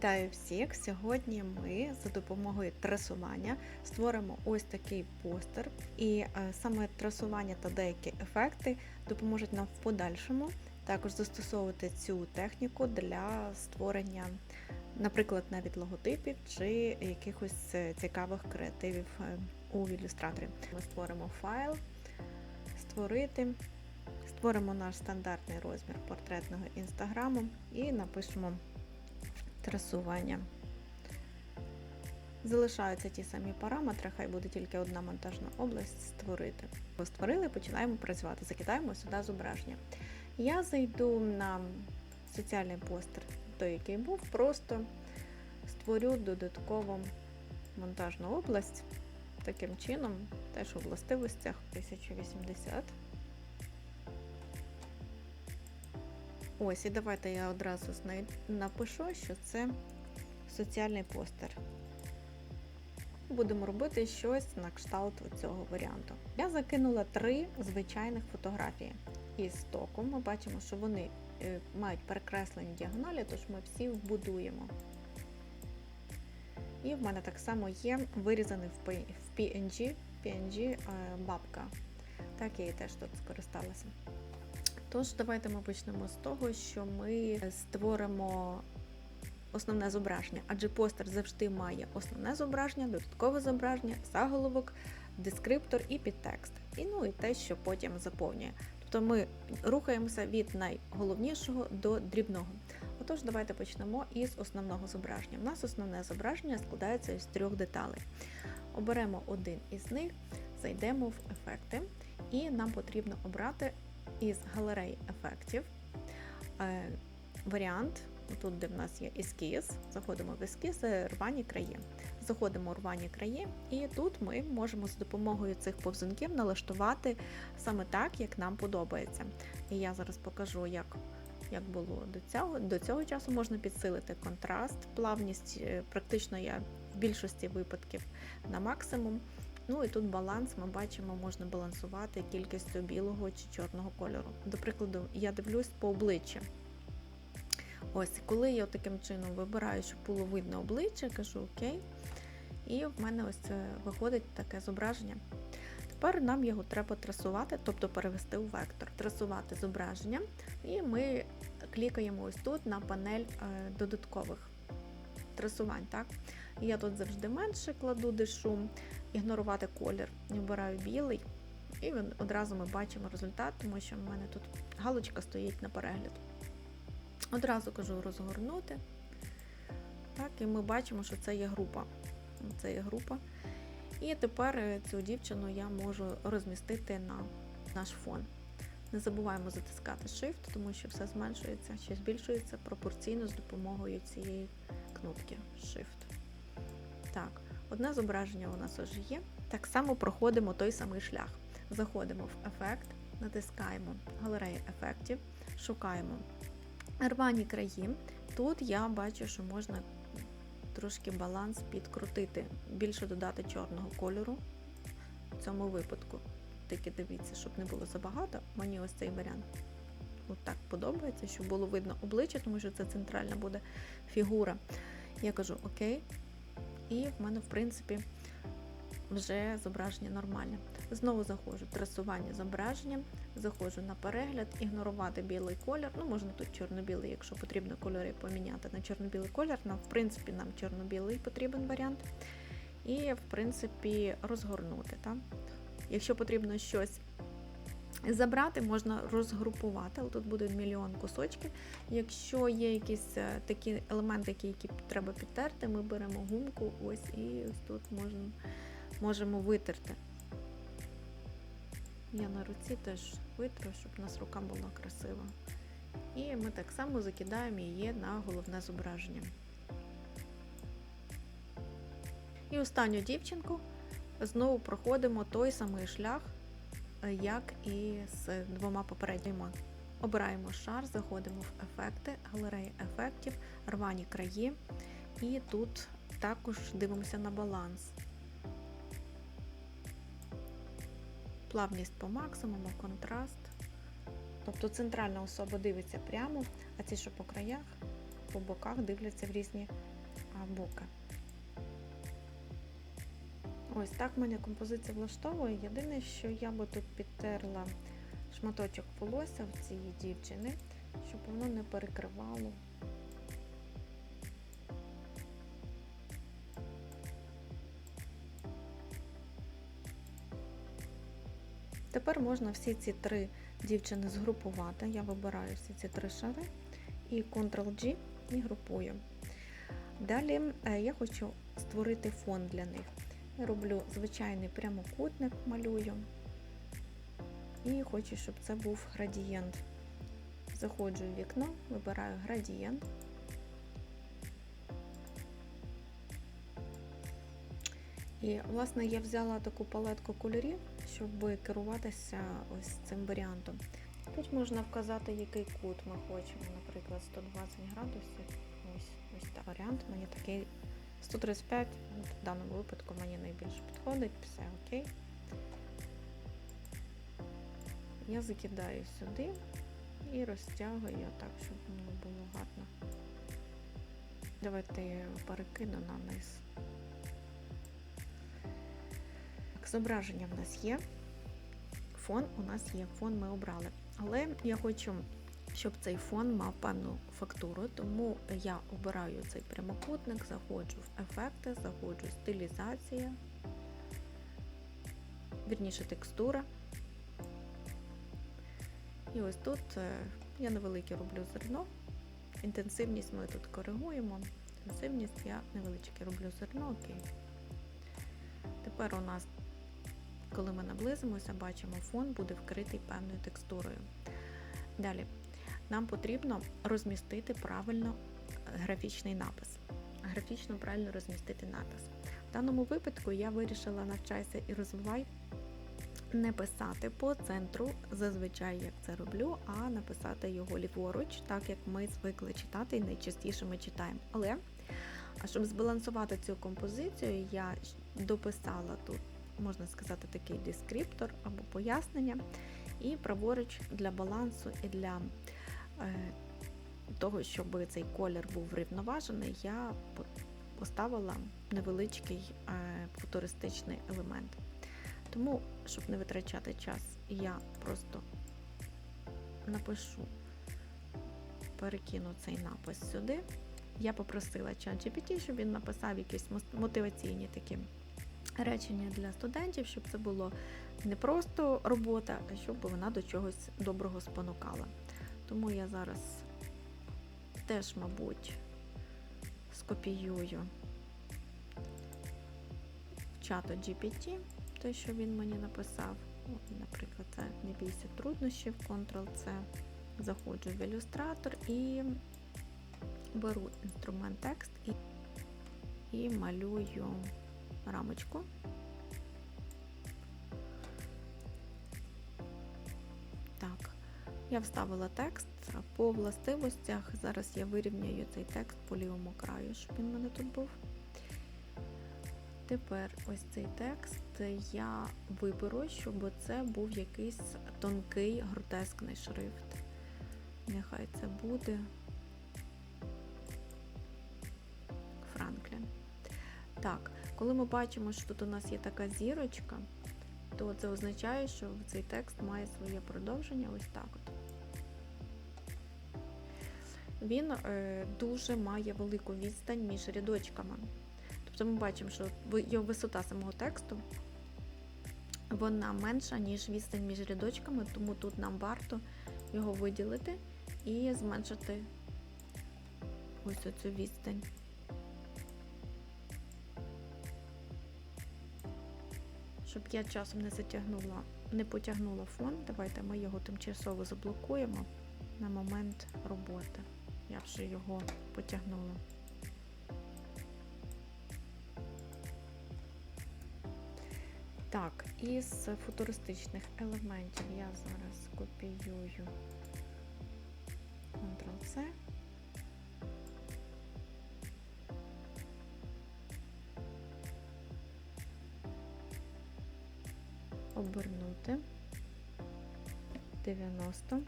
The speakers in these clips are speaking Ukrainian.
Вітаю всіх! Сьогодні ми за допомогою трасування створимо ось такий постер, і е, саме трасування та деякі ефекти допоможуть нам в подальшому також застосовувати цю техніку для створення, наприклад, навіть логотипів чи якихось е, цікавих креативів е, у ілюстраторі. Ми створимо файл, створити. Створимо наш стандартний розмір портретного інстаграму і напишемо трасування. Залишаються ті самі параметри, хай буде тільки одна монтажна область створити. Створили, починаємо працювати. Закидаємо сюди зображення. Я зайду на соціальний постер, той, який був, просто створю додаткову монтажну область. Таким чином, теж у властивостях 1080. Ось, і давайте я одразу напишу, що це соціальний постер. Будемо робити щось на кшталт цього варіанту. Я закинула три звичайних фотографії із стоку. Ми бачимо, що вони е, мають перекреслені діагоналі, тож ми всі вбудуємо. І в мене так само є вирізаний в PNG, PNG е, бабка. Так, я її теж тут скористалася. Тож, давайте ми почнемо з того, що ми створимо основне зображення, адже постер завжди має основне зображення, додаткове зображення, заголовок, дескриптор і підтекст. І ну і те, що потім заповнює. Тобто ми рухаємося від найголовнішого до дрібного. Отож, давайте почнемо із основного зображення. У нас основне зображення складається із трьох деталей. Оберемо один із них, зайдемо в ефекти, і нам потрібно обрати із галереї ефектів е, варіант. Тут, де в нас є ескіз, заходимо в ескіз, рвані краї. Заходимо у рвані краї, і тут ми можемо з допомогою цих повзунків налаштувати саме так, як нам подобається. І я зараз покажу, як як було до цього. До цього часу можна підсилити контраст, плавність, е, практично я в більшості випадків на максимум. Ну і тут баланс, ми бачимо, можна балансувати кількістю білого чи чорного кольору. До прикладу, я дивлюсь по обличчя. Ось, коли я таким чином вибираю, щоб було видно обличчя, кажу ОК. І в мене ось виходить таке зображення. Тепер нам його треба трасувати, тобто перевести у вектор, трасувати зображення, і ми клікаємо ось тут на панель е, додаткових трасувань. Так? Я тут завжди менше кладу дишу, ігнорувати колір. Обираю білий, і одразу ми бачимо результат, тому що в мене тут галочка стоїть на перегляд. Одразу кажу розгорнути. Так, І ми бачимо, що це є група. Це є група. І тепер цю дівчину я можу розмістити на наш фон. Не забуваємо затискати Shift, тому що все зменшується чи збільшується пропорційно з допомогою цієї кнопки Shift. Так, одне зображення у нас вже є. Так само проходимо той самий шлях. Заходимо в ефект, натискаємо галерею ефектів, шукаємо рвані краї. Тут я бачу, що можна трошки баланс підкрутити, більше додати чорного кольору в цьому випадку. Тільки дивіться, щоб не було забагато, мені ось цей варіант от так подобається, щоб було видно обличчя, тому що це центральна буде фігура. Я кажу ОК, і в мене, в принципі, вже зображення нормальне. Знову заходжу в трасування зображення, заходжу на перегляд, ігнорувати білий колір. Ну, можна тут чорно-білий, якщо потрібно кольори поміняти на чорно-білий колір. Нам, в принципі, нам чорно-білий потрібен варіант. І, в принципі, розгорнути. Так? Якщо потрібно щось забрати, можна розгрупувати, але тут буде мільйон кусочків. Якщо є якісь е, такі елементи, які, які треба підтерти, ми беремо гумку ось і ось тут можемо, можемо витерти. Я на руці теж витру, щоб у нас рука була красива. І ми так само закидаємо її на головне зображення. І останню дівчинку знову проходимо той самий шлях, як і з двома попередніми. Обираємо шар, заходимо в ефекти, галереї ефектів, рвані краї, і тут також дивимося на баланс. Плавність по максимуму, контраст. Тобто центральна особа дивиться прямо, а ці, що по краях, по боках дивляться в різні боки. Ось так мене композиція влаштовує. Єдине, що я би тут підтерла шматочок волосся в цієї дівчини, щоб воно не перекривало. Тепер можна всі ці три дівчини згрупувати. Я вибираю всі ці три шари і Ctrl-G і групую. Далі е, я хочу створити фон для них. Роблю звичайний прямокутник, малюю. І хочу, щоб це був градієнт. Заходжу в вікно, вибираю градієнт. І, власне, я взяла таку палетку кольорів, щоб керуватися ось цим варіантом. Тут можна вказати, який кут ми хочемо, наприклад, 120 градусів. Ось ось так варіант. Мені такий 135, в даному випадку мені найбільше підходить, все окей. Я закидаю сюди і розтягую так, щоб воно було гарно. Давайте я його перекину на низ. Так, зображення в нас є. Фон у нас є, фон ми обрали. Але я хочу, щоб цей фон мав певну фактуру, тому я обираю цей прямокутник, заходжу в ефекти, заходжу в стилізація, вірніше текстура. І ось тут е, я невелике роблю зерно. Інтенсивність ми тут коригуємо. Інтенсивність я невеличке роблю зерно, окей. Тепер у нас, коли ми наблизимося, бачимо, фон буде вкритий певною текстурою. Далі, нам потрібно розмістити правильно графічний напис. Графічно правильно розмістити напис. В даному випадку я вирішила навчайся і розвивай не писати по центру, зазвичай як це роблю, а написати його ліворуч, так як ми звикли читати і найчастіше ми читаємо. Але щоб збалансувати цю композицію, я дописала тут, можна сказати, такий дескриптор або пояснення. І праворуч для балансу і для е, того, щоб цей колір був врівноважений, я поставила невеличкий е, футуристичний елемент. Тому, щоб не витрачати час, я просто напишу, перекину цей напис сюди. Я попросила ChatGPT, щоб він написав якісь мотиваційні такі речення для студентів, щоб це було не просто робота, а щоб вона до чогось доброго спонукала. Тому я зараз теж, мабуть, скопіюю в чату GPT те, що він мені написав. Наприклад, це не бійся труднощів, Ctrl-C. Заходжу в ілюстратор і беру інструмент текст і, і малюю рамочку. Я вставила текст по властивостях. Зараз я вирівняю цей текст по лівому краю, щоб він в мене тут був. Тепер ось цей текст я виберу, щоб це був якийсь тонкий гротескний шрифт. Нехай це буде Франклін. Так, коли ми бачимо, що тут у нас є така зірочка, то це означає, що цей текст має своє продовження ось так от. Він е, дуже має велику відстань між рядочками. Тобто ми бачимо, що його висота самого тексту вона менша, ніж відстань між рядочками, тому тут нам варто його виділити і зменшити ось оцю відстань. Щоб я часом не затягнула, не потягнула фон, давайте ми його тимчасово заблокуємо на момент роботи. Я вже його потягнула. Так, із футуристичних елементів я зараз копіюю Ctrl-C. обернути 90.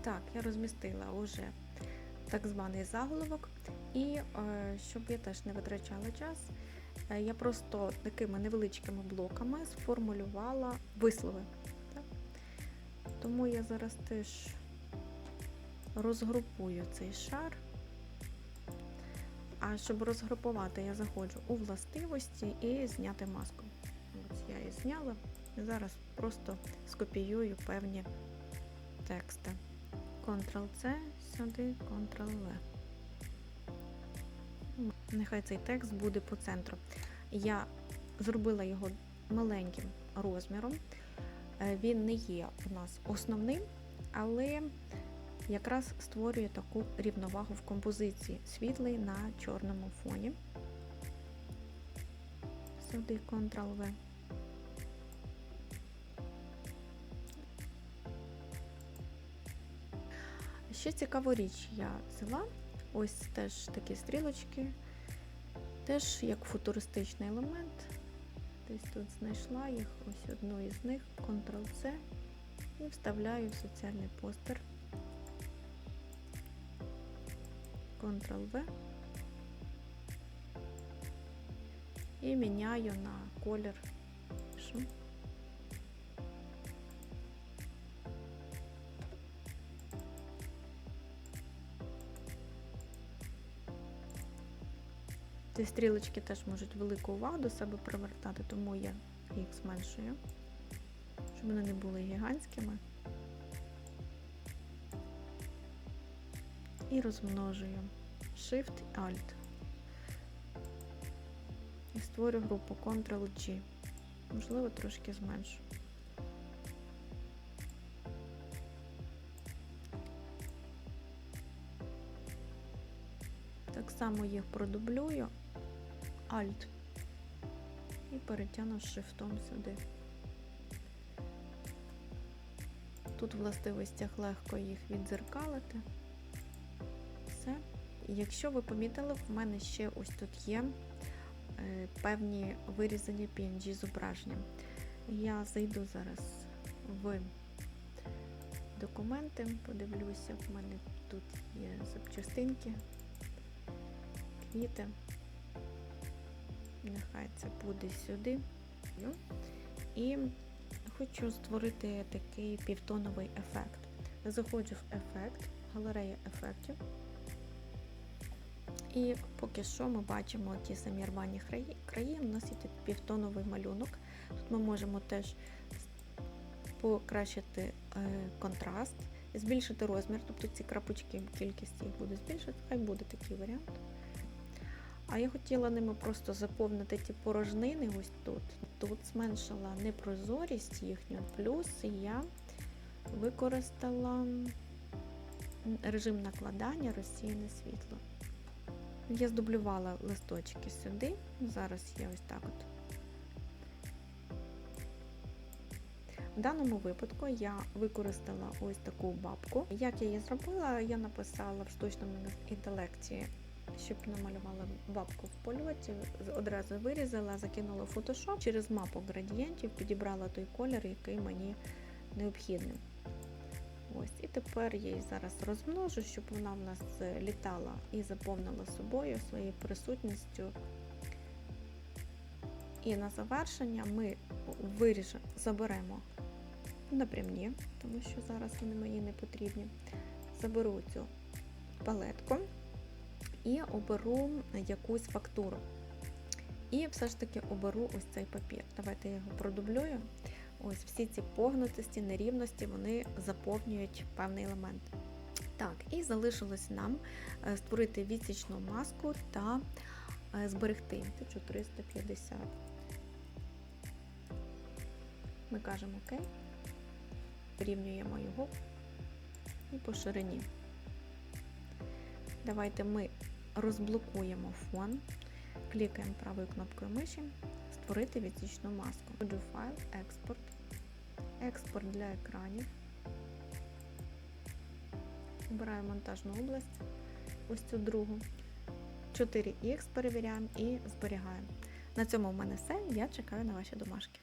Так, я розмістила уже так званий заголовок, і е, щоб я теж не витрачала час, е, я просто такими невеличкими блоками сформулювала вислови. Так? Тому я зараз теж розгрупую цей шар. А щоб розгрупувати, я заходжу у властивості і зняти маску. Ось я її зняла. Зараз просто скопіюю певні тексти. Ctrl-C, сюди, Ctrl-V. Нехай цей текст буде по центру. Я зробила його маленьким розміром. Е, Він не є у нас основним, але якраз створює таку рівновагу в композиції світлий на чорному фоні. Сюди Ctrl-V. Ще цікаву річ я взяла. Ось теж такі стрілочки, теж як футуристичний елемент. Десь тут знайшла їх, ось одну із них, Ctrl-C, і вставляю в соціальний постер. Ctrl-V і міняю на колір. Пишу. Ці стрілочки теж можуть велику увагу до себе привертати, тому я їх зменшую, щоб вони не були гігантськими. І розмножую Shift-Alt. І створю групу Ctrl-G. Можливо, трошки зменшу. Так само їх продублюю. Alt і перетягну шрифтом сюди. Тут в властивостях легко їх відзеркалити. Якщо ви помітили, в мене ще ось тут є е, певні вирізані PNG зображення. Я зайду зараз в документи, подивлюся, в мене тут є запчастинки, квіти. Нехай це буде сюди. І хочу створити такий півтоновий ефект. Заходжу в ефект, галерея ефектів. І поки що ми бачимо ті самі рвані краї. краї. У нас є тут півтоновий малюнок. Тут ми можемо теж покращити е, контраст, збільшити розмір, тобто ці крапочки, кількість їх буде збільшити, хай буде такий варіант. А я хотіла ними просто заповнити ті порожнини ось тут. Тут зменшила непрозорість їхню, плюс я використала режим накладання розсіяне світло. Я здублювала листочки сюди, зараз я ось так от. В даному випадку я використала ось таку бабку. Як я її зробила, я написала в штучному інтелекті щоб намалювала бабку в польоті, одразу вирізала, закинула в Photoshop, через мапу градієнтів підібрала той колір, який мені необхідний. Ось, І тепер я її зараз розмножу, щоб вона в нас літала і заповнила собою своєю присутністю. І на завершення ми виріжемо, заберемо напрямні, тому що зараз вони мені не потрібні. Заберу цю палетку і оберу якусь фактуру. І все ж таки оберу ось цей папір. Давайте я його продублюю. Ось всі ці погнутості, нерівності, вони заповнюють певний елемент. Так, і залишилось нам е, створити відсічну маску та е, зберегти 1350. Ми кажемо ОК, порівнюємо його і по ширині. Давайте ми розблокуємо фон, клікаємо правою кнопкою миші, створити відсічну маску. Файл, експорт, експорт для екранів. Обираю монтажну область, ось цю другу. 4х перевіряємо і зберігаємо. На цьому в мене все. Я чекаю на ваші домашки.